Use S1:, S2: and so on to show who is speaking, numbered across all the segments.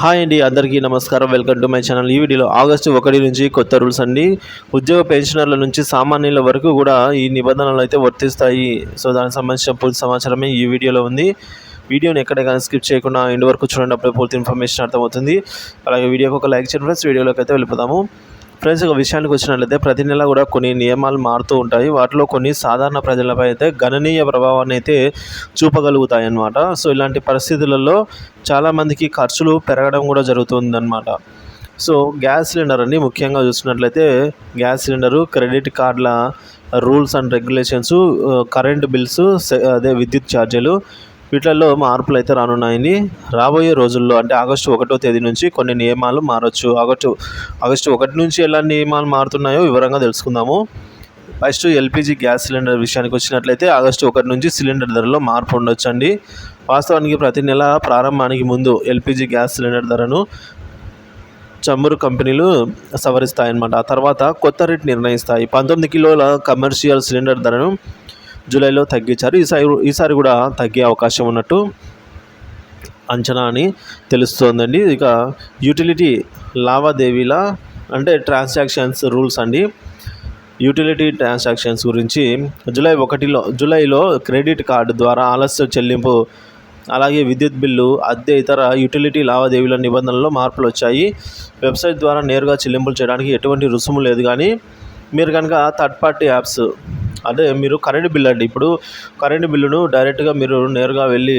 S1: Hi అండి అందరికీ నమస్కారం. Welcome to my channel. ఈ వీడియోలో ఆగస్టు ఒకటి నుంచి కొత్త రూల్స్ అండి. ఉద్యోగ పెన్షనర్ల నుంచి సామాన్యుల వరకు కూడా ఈ నిబంధనలు అయితే వర్తిస్తాయి. సో దానికి సంబంధించిన పూర్తి సమాచారమే ఈ వీడియోలో ఉంది. వీడియోని ఎక్కడ కానీ స్కిప్ చేయకుండా ఎండ్ వరకు చూడండి. అప్పుడే పూర్తి ఇన్ఫర్మేషన్ అర్థమవుతుంది. అలాగే వీడియోకి ఒక లైక్ చేయండి ఫ్రెండ్స్. వీడియోలోకి అయితే వెళ్ళిపోదాము. ఫ్రెండ్స్ ఒక విషయానికి వచ్చినట్లయితే ప్రతి నెల కూడా కొన్ని నియమాలు మారుతూ ఉంటాయి. వాటిలో కొన్ని సాధారణ ప్రజలపై అయితే గణనీయ ప్రభావాన్ని అయితే చూపగలుగుతాయి అన్నమాట సో ఇలాంటి పరిస్థితులలో చాలామందికి ఖర్చులు పెరగడం కూడా జరుగుతుందన్నమాట. సో గ్యాస్ సిలిండర్ అని ముఖ్యంగా చూసినట్లయితే గ్యాస్ సిలిండరు క్రెడిట్ కార్డుల rules and regulations current bills అదే విద్యుత్ ఛార్జీలు వీటిల్లో మార్పులు అయితే రానున్నాయని రాబోయే రోజుల్లో అంటే ఆగస్టు ఒకటో తేదీ నుంచి కొన్ని నియమాలు మారచ్చు. ఆగస్టు ఆగస్టు ఒకటి నుంచి ఎలా నియమాలు మారుతున్నాయో వివరంగా తెలుసుకుందాము. ఫస్ట్ ఎల్పిజి గ్యాస్ సిలిండర్ విషయానికి వచ్చినట్లయితే ఆగస్టు ఒకటి నుంచి సిలిండర్ ధరలో మార్పు ఉండొచ్చండి. వాస్తవానికి ప్రతి నెల ప్రారంభానికి ముందు ఎల్పిజి గ్యాస్ సిలిండర్ ధరను చమురు కంపెనీలు సవరిస్తాయన్నమాట. ఆ తర్వాత కొత్త రేట్ నిర్ణయిస్తాయి. పంతొమ్మిది కిలోల కమర్షియల్ సిలిండర్ ధరను జూలైలో తగ్గించారు. ఈసారి ఈసారి కూడా తగ్గే అవకాశం ఉన్నట్టు అంచనా అని తెలుస్తోందండి. ఇక యూటిలిటీ లావాదేవీల అంటే ట్రాన్సాక్షన్స్ రూల్స్ అండి. యూటిలిటీ ట్రాన్సాక్షన్స్ గురించి జూలై ఒకటిలో జూలైలో క్రెడిట్ కార్డు ద్వారా ఆలస్య చెల్లింపు అలాగే విద్యుత్ బిల్లు అద్దె ఇతర యూటిలిటీ లావాదేవీల నిబంధనల్లో మార్పులు వచ్చాయి. వెబ్సైట్ ద్వారా నేరుగా చెల్లింపులు చేయడానికి ఎటువంటి రుసుము లేదు కానీ మీరు కనుక థర్డ్ పార్టీ యాప్స్ అదే మీరు కరెంటు బిల్ అండి. ఇప్పుడు కరెంటు బిల్లును డైరెక్ట్గా మీరు నేరుగా వెళ్ళి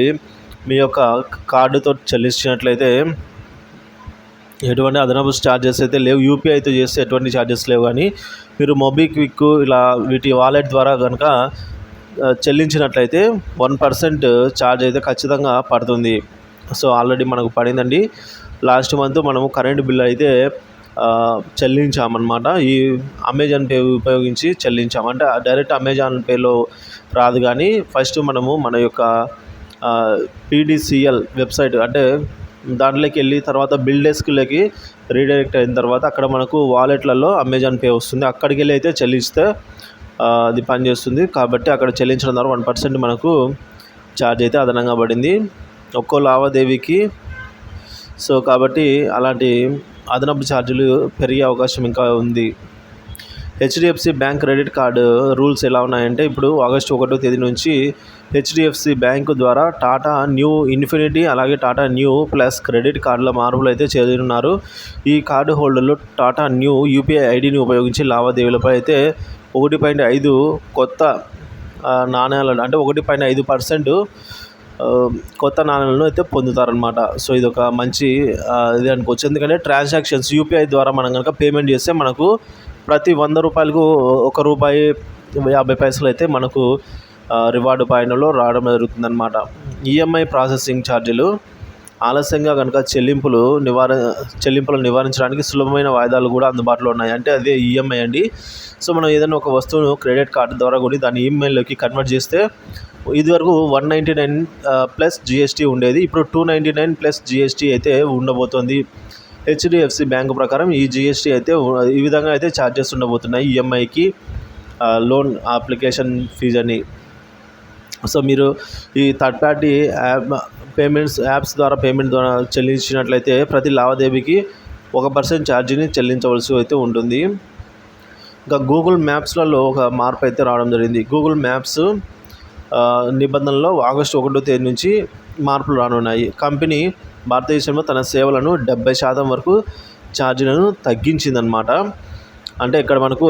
S1: మీ యొక్క కార్డుతో చెల్లించినట్లయితే ఎటువంటి అదనపు ఛార్జెస్ అయితే లేవు. యూపీఐతో చేస్తే ఎటువంటి ఛార్జెస్ లేవు. కానీ మీరు మొబిక్విక్ ఇలా వీటి వాలెట్ ద్వారా కనుక చెల్లించినట్లయితే వన్ పర్సెంట్ ఛార్జ్ అయితే ఖచ్చితంగా పడుతుంది. సో ఆల్రెడీ మనకు పడిందండి. లాస్ట్ మంత్ మనము కరెంటు బిల్ అయితే చెల్లించామన్నమాట. ఈ అమెజాన్ పే ఉపయోగించి చెల్లించాం. అంటే డైరెక్ట్ అమెజాన్ పేలో రాదు కానీ ఫస్ట్ మనము మన యొక్క పీడిసిఎల్ వెబ్సైట్ అంటే దాంట్లోకి వెళ్ళి తర్వాత బిల్ డెస్క్లోకి రీడైరెక్ట్ అయిన తర్వాత అక్కడ మనకు వాలెట్లలో అమెజాన్ పే వస్తుంది. అక్కడికి వెళ్ళి అయితే చెల్లిస్తే అది పనిచేస్తుంది కాబట్టి అక్కడ చెల్లించడం ద్వారా వన్ పర్సెంట్ మనకు ఛార్జ్ అయితే అదనంగా పడింది. ఒక్కో లావాదేవీకి సో కాబట్టి అలాంటి అదనపు ఛార్జీలు పెరిగే అవకాశం ఇంకా ఉంది. HDFC bank credit card rules ఎలా ఉన్నాయంటే ఇప్పుడు ఆగస్టు ఒకటో తేదీ నుంచి హెచ్డిఎఫ్సి బ్యాంకు ద్వారా టాటా న్యూ ఇన్ఫినిటీ అలాగే టాటా న్యూ ప్లస్ క్రెడిట్ కార్డుల మార్పులు అయితే చేరున్నారు ఈ కార్డు హోల్డర్లు టాటా న్యూ యూపీఐ ఐడిని ఉపయోగించి లావాదేవీలపై అయితే ఒకటి పాయింట్ ఐదు కొత్త నాణ్యాలను అంటే ఒకటి పాయింట్ ఐదు పర్సెంట్ కొత్త నాణ్యాలను అయితే పొందుతారనమాట సో ఇది ఒక మంచి ఇది అనుకోవచ్చు. ఎందుకంటే ట్రాన్సాక్షన్స్ యూపీఐ ద్వారా మనం కనుక పేమెంట్ చేస్తే మనకు ప్రతి వంద రూపాయలకు ఒక రూపాయి యాభై పైసలు అయితే మనకు రివార్డు పాయింట్లో రావడం జరుగుతుందన్నమాట. ఈఎంఐ ప్రాసెసింగ్ ఛార్జీలు ఆలస్యంగా కనుక చెల్లింపులు నివార చెల్లింపులను నివారించడానికి సులభమైన వాయిదాలు కూడా అందుబాటులో ఉన్నాయి. అంటే అదే ఈఎంఐ అండి. సో మనం ఏదైనా ఒక వస్తువును క్రెడిట్ కార్డు ద్వారా కూడా దాన్ని ఈఎంఐలోకి కన్వర్ట్ చేస్తే ఇదివరకు one ninety nine plus GST ఉండేది. ఇప్పుడు two ninety nine plus GST అయితే ఉండబోతోంది. హెచ్డిఎఫ్సి బ్యాంకు ప్రకారం ఈ జిఎస్టీ అయితే ఈ విధంగా అయితే ఛార్జెస్ ఉండబోతున్నాయి ఈఎంఐకి లోన్ అప్లికేషన్ ఫీజ్ అని. సో మీరు ఈ third party app payments apps ద్వారా పేమెంట్ ద్వారా చెల్లించినట్లయితే ప్రతి లావాదేవీకి ఒక పర్సెంట్ ఛార్జీని చెల్లించవలసి అయితే ఉంటుంది. ఇంకా గూగుల్ మ్యాప్స్లలో ఒక మార్పు అయితే రావడం జరిగింది. గూగుల్ మ్యాప్స్ నిబంధనలో ఆగస్టు ఒకటో తేదీ నుంచి మార్పులు రానున్నాయి. కంపెనీ భారతదేశంలో తన సేవలను డెబ్బై శాతం వరకు ఛార్జీలను తగ్గించిందనమాట అంటే ఇక్కడ మనకు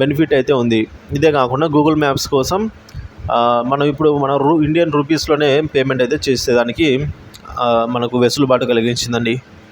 S1: బెనిఫిట్ అయితే ఉంది. ఇదే కాకుండా గూగుల్ మ్యాప్స్ కోసం మనం ఇప్పుడు మన రూ ఇండియన్ రూపీస్లోనే పేమెంట్ అయితే చేసేదానికి మనకు వెసులుబాటు కలిగించిందండి.